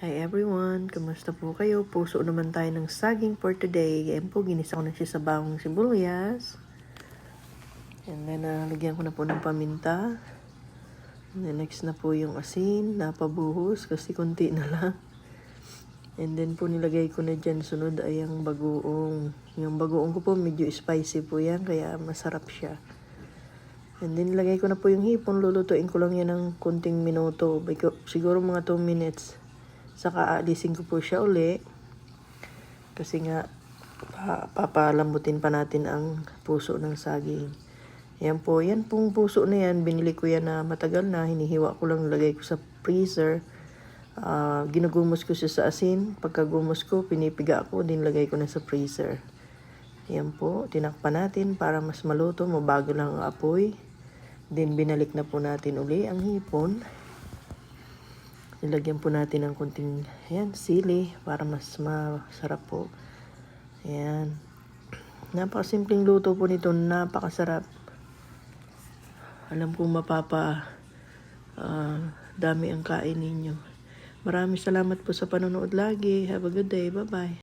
Hi everyone, kamusta po kayo? Puso naman tayo ng saging for today. Ayan po, ginisa ko na siya sa bawang sibuyas. And then, nalagyan ko na po ng paminta. And then, next na po yung asin, napabuhos kasi konti na lang. And then po nilagay ko na dyan, sunod ay ang bagoong. Yung bagoong ko po medyo spicy po yan, kaya masarap siya. And then nilagay ko na po yung hipon, lulutuin ko lang yan ng kunting minuto. Siguro mga 2 minutes. Saka aalisin ko po siya uli. Kasi nga, pa, papalambutin pa natin ang puso ng saging. Yan po, yan pong puso na yan, binili ko yan na matagal na, hinihiwa ko lang, lagay ko sa freezer. Ah, ginugumos ko siya sa asin. Pagkagumos ko, pinipiga ko, din lagay ko na sa freezer. Yan po, tinakpan natin para mas maluto, mabago lang ang apoy. Then binalik na po natin uli ang hipon. Nilagyan po natin ng kunting ayan, sili para mas masarap po. Ayan. Napakasimpleng luto po nito, napakasarap. Alam kong mapapa ah, dami ang kain ninyo. Maraming salamat po sa panonood lagi. Have a good day. Bye-bye.